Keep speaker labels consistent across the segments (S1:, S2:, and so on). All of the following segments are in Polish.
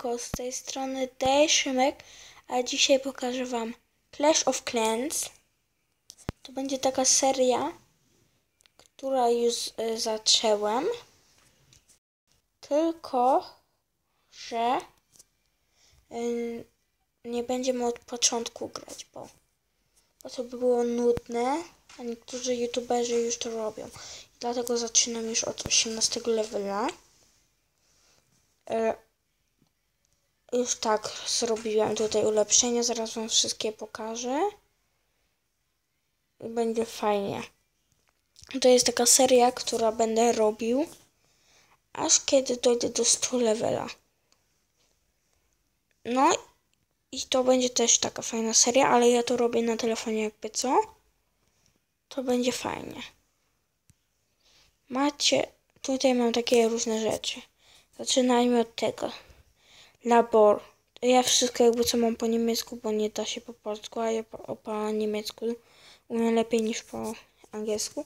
S1: Siemanko, z tej strony Dej Szymek, a dzisiaj pokażę wam Clash of Clans. To będzie taka seria, która już y, zaczęłam. Tylko, że y, nie będziemy od początku grać, bo, bo to by było nudne, a niektórzy youtuberzy już to robią. Dlatego zaczynam już od 18 levela. E, już tak zrobiłem tutaj ulepszenia, zaraz wam wszystkie pokażę. Będzie fajnie. To jest taka seria, która będę robił aż kiedy dojdę do 100 levela. No i to będzie też taka fajna seria, ale ja to robię na telefonie jakby co. To będzie fajnie. Macie, tutaj mam takie różne rzeczy. Zaczynajmy od tego. Labor. Ja wszystko jakby co mam po niemiecku, bo nie da się po polsku, a ja po, po niemiecku umiem lepiej niż po angielsku.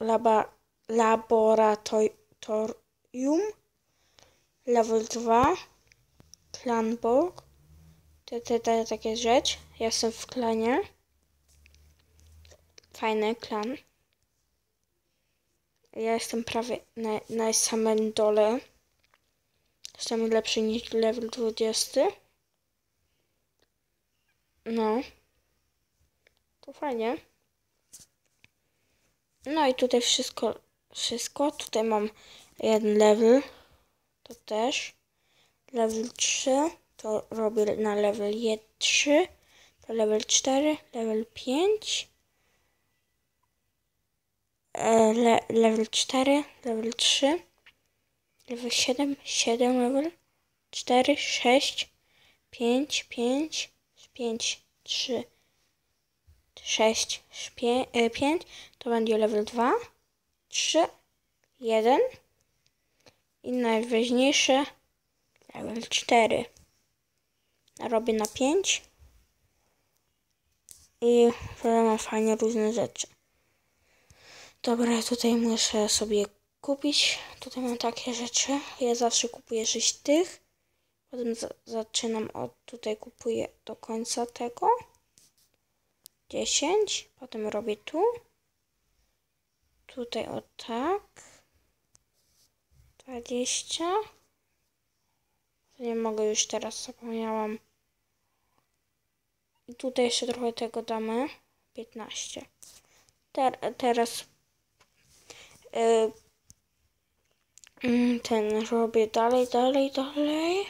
S1: Laba, laboratorium. Level 2. Clanborg. Te, te, te, takie rzeczy. Ja jestem w klanie. Fajny klan. Ja jestem prawie na, na samym dole. Jestem lepszy niż level 20. No. To fajnie. No i tutaj wszystko, wszystko. Tutaj mam jeden level. To też. Level 3. To robię na level 3. To level 4. Level 5. E, le, level 4, level 3, level 7, 7 level, 4, 6, 5, 5, 5, 3, 6, 5, 5, to będzie level 2, 3, 1 i najważniejsze level 4. Robię na 5 i mam fajnie różne rzeczy. Dobra, tutaj muszę sobie kupić. Tutaj mam takie rzeczy. Ja zawsze kupuję 6 tych. Potem za zaczynam od tutaj kupuję do końca tego. 10. Potem robię tu. Tutaj o tak. 20. Nie mogę już teraz, zapomniałam. I tutaj jeszcze trochę tego damy. 15. Ter teraz Y, mm, ten robię dalej, dalej, dalej.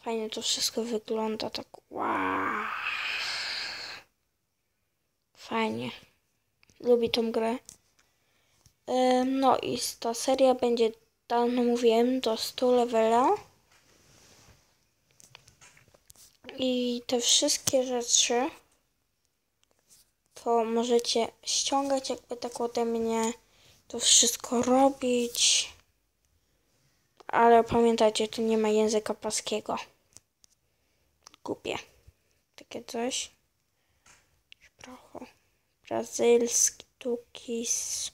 S1: Fajnie to wszystko wygląda, tak wow. Fajnie. Lubię tą grę. No i ta seria będzie, dawno mówiłem, do 100 levela. I te wszystkie rzeczy to możecie ściągać jakby tak ode mnie, to wszystko robić. Ale pamiętajcie, tu nie ma języka paskiego. Głupie. Takie coś. Szprocho. Brazylski, tukis.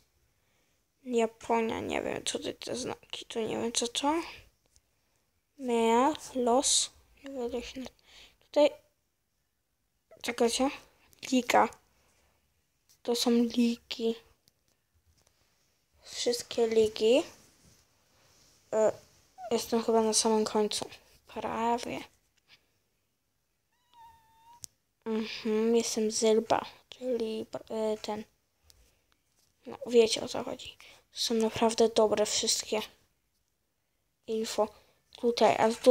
S1: Japonia, nie wiem co to te znaki, tu nie wiem co to. Mea, los. Nie wiem, Tutaj. Czekajcie. Liga. To są ligi. Wszystkie ligi. E, jestem chyba na samym końcu. Prawie. Mhm, jestem Zylba, czyli e, ten. No, wiecie o co chodzi. Są naprawdę dobre wszystkie info. Tutaj, a jest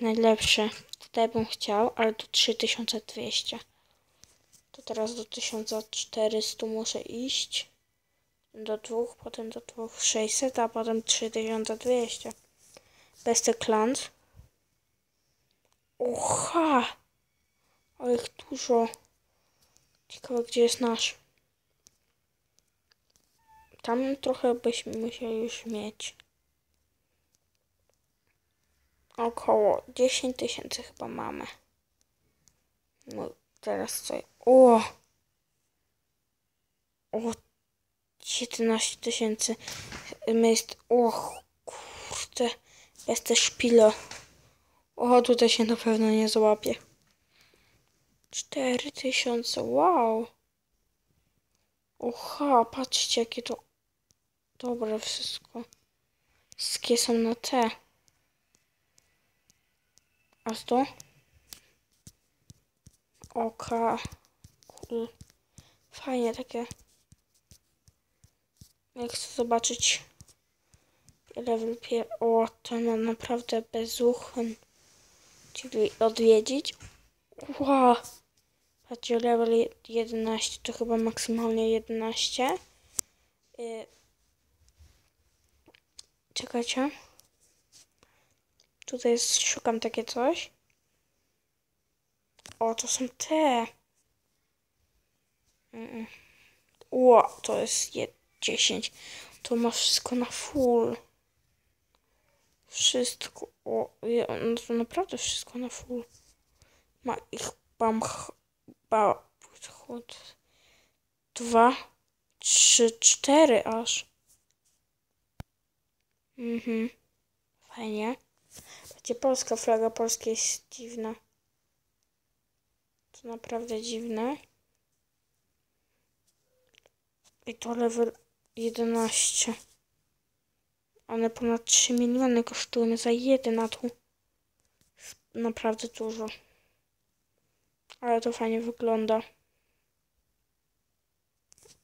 S1: najlepsze. Tutaj bym chciał, ale tu 3200. To teraz do 1400 muszę iść. Do dwóch, potem do dwóch 600, a potem 3200. Besty Clans. Oha! Ale ich dużo. Ciekawe, gdzie jest nasz. Tam trochę byśmy musieli już mieć. Około 10 tysięcy chyba mamy. No, teraz co? O! O! 17 tysięcy. Jest. O te, bez te szpile. O, tutaj się na pewno nie złapie. Cztery tysiące, wow. Oha, patrzcie jakie to dobre wszystko. Wszystkie są na te. A to? Oka. Fajnie takie. Jak chcę zobaczyć level pier... O, to ma naprawdę bezuchen. Czyli odwiedzić. Wow. Patrzcie, level 11 to chyba maksymalnie 11. Yy. Czekajcie. Tutaj jest, szukam takie coś. O, to są te. Mm. Ło, to jest je 10. To ma wszystko na full. Wszystko. O, no to naprawdę wszystko na full. Ma ich bam, ba, chod. Dwa, trzy, cztery aż. Mhm. Fajnie. Będzie polska flaga polska jest dziwna. To naprawdę dziwne. I to level 11. One ponad 3 miliony kosztują za jeden, a tu naprawdę dużo. Ale to fajnie wygląda.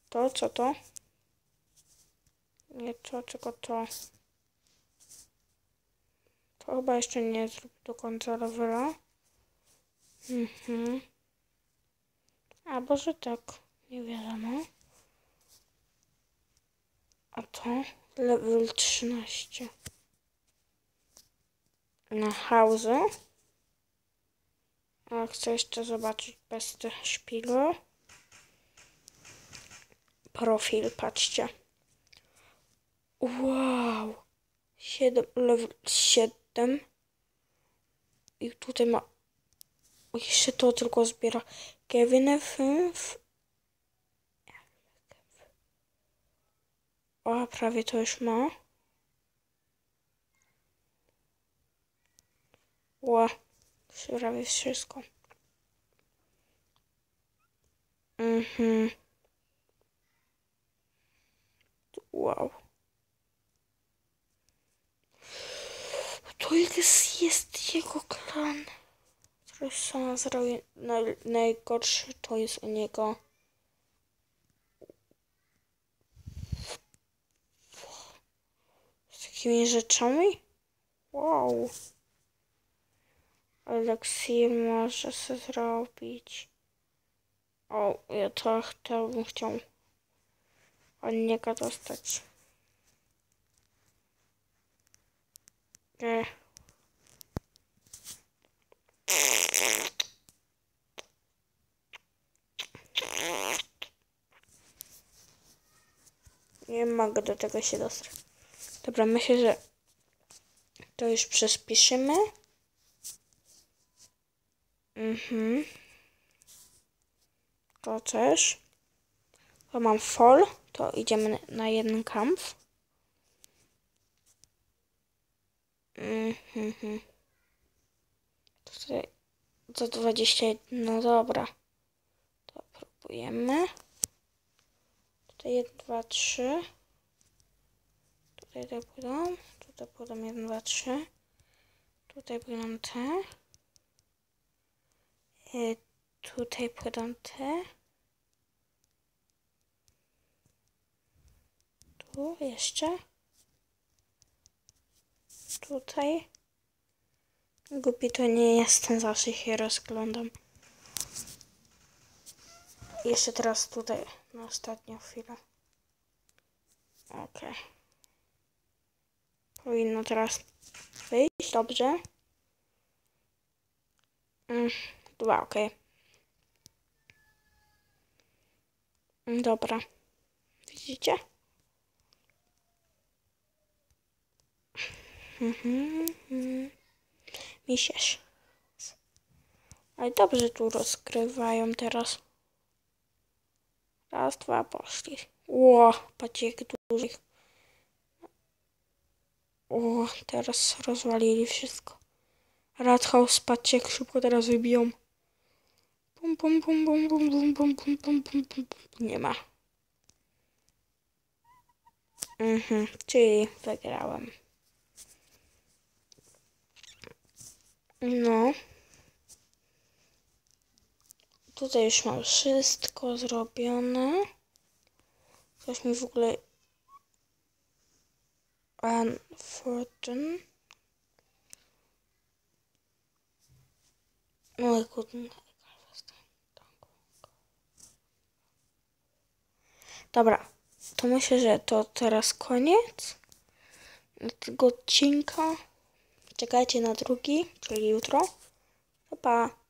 S1: To, co to? Nie to, tylko to. To chyba jeszcze nie zrobię do końca levela. Mhm. A może tak, nie wiadomo. A to level 13. Na house. A chcę jeszcze zobaczyć bez te szpile. Profil, patrzcie. Wow. 7, level 7. I tutaj ma... Jeszcze to tylko zbiera. Kevin 5. O, prawie to już ma. Ła, prawie wszystko. Mhm. Wow. To jest, jest jego klan. Sama zrobił naj, najgorszy, to jest u niego. Z takimi rzeczami? Wow. Eliksir może się zrobić. O, ja to, to bym chciał od niego dostać. Nie. Nie mogę do tego się dostać. Dobra, myślę, że to już przyspieszymy. Mhm. To też. To mam fall, to idziemy na jeden kamp. Mhm. Tutaj za 21, no dobra. To próbujemy. Tutaj 1, 2, 3. Tutaj tak pójdą. Tutaj pójdą 1, 2, 3. Tutaj pójdą te. Y, tutaj pójdą te. Tu jeszcze. Tutaj. Głupi to nie jestem, zawsze się rozglądam. Jeszcze teraz tutaj na ostatnią chwilę. Ok. Powinno teraz wyjść, dobrze. Mm, dwa, ok. Dobra. Widzicie? Mhm. mhm. Misierz. Ale dobrze tu rozgrywają teraz. Raz, dwa, poszli. Ło, patrzcie jak dużych. O, teraz rozwalili wszystko. Rathaus, patrzcie jak szybko teraz wybiją. Pum, pum, pum, pum, pum, pum, pum, pum, pum, pum, pum. Nie ma. Mhm, czyli wygrałem. No. Tutaj już mam wszystko zrobione. Coś mi w ogóle... Unfortunate. No i kurde. Dobra, to myślę, że to teraz koniec tego odcinka. Czekajcie na drugi, czyli jutro. Pa, pa.